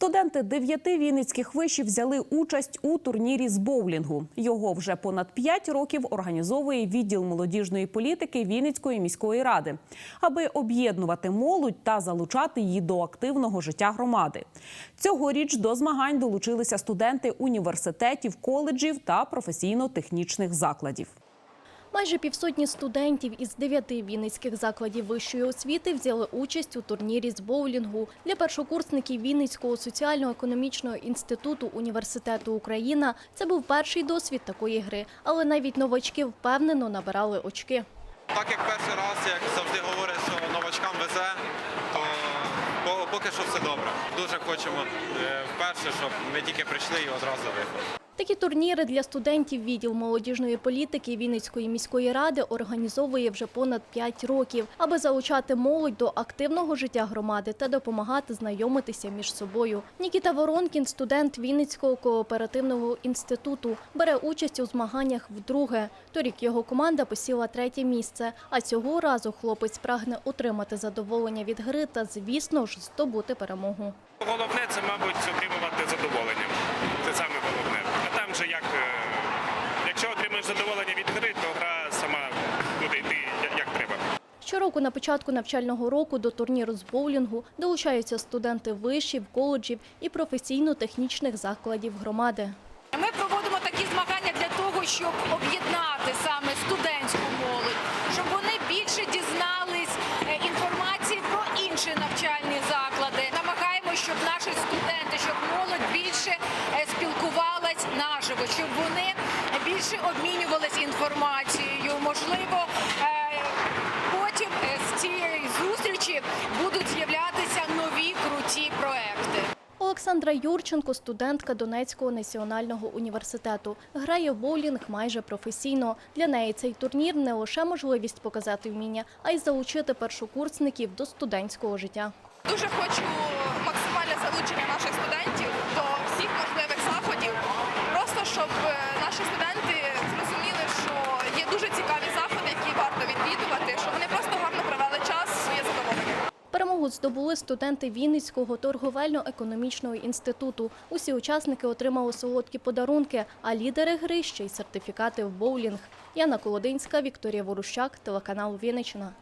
Студенти дев'яти вінницьких вишів взяли участь у турнірі з боулінгу. Його вже понад п'ять років організовує відділ молодіжної політики Вінницької міської ради, аби об'єднувати молодь та залучати її до активного життя громади. Цьогоріч до змагань долучилися студенти університетів, коледжів та професійно-технічних закладів. Майже півсотні студентів із дев'яти вінницьких закладів вищої освіти взяли участь у турнірі з боулінгу. Для першокурсників Вінницького соціально-економічного інституту університету Україна це був перший досвід такої гри, але навіть новачки впевнено набирали очки. Так як перший раз, як завжди говорять, що новачкам везе, то поки що все добре. Дуже хочемо е, вперше, щоб ми тільки прийшли і одразу виграли. Такі турніри для студентів відділ молодіжної політики Вінницької міської ради організовує вже понад 5 років, аби залучати молодь до активного життя громади та допомагати знайомитися між собою. Нікіта Воронкін, студент Вінницького кооперативного інституту, бере участь у змаганнях вдруге. Торік його команда посіла третє місце. А цього разу хлопець прагне отримати задоволення від гри та, звісно ж, здобути перемогу. Головне це, мабуть, отримувати задоволення. Це саме головне. А там же як, е, якщо отримаєш задоволення від гри, то гра сама буде йти як треба. Щороку на початку навчального року до турніру з боулінгу долучаються студенти вишів, коледжів і професійно-технічних закладів громади. Ми проводимо такі змагання для того, щоб об'єднати саме студентську молодь, щоб вони більше дізнались е, інформації про інші навчальні заклади. Намагаємося, щоб наші студенти, щоб молодь більше е, спілкувалась наживо, щоб вони більше обмінювались інформацією. Можливо, е, потім е, з цієї зустрічі будуть з'являтися нові круті проекти. Олександра Юрченко, студентка Донецького національного університету, грає в боулінг майже професійно. Для неї цей турнір не лише можливість показати вміння, а й залучити першокурсників до студентського життя. Дуже хочу максимальне залучення наших студентів Здобули студенти Вінницького торговельно-економічного інституту. Усі учасники отримали солодкі подарунки, а лідери гри ще й сертифікати в боулінг. Яна Колодинська, Вікторія Ворущак, телеканал Вінниччина.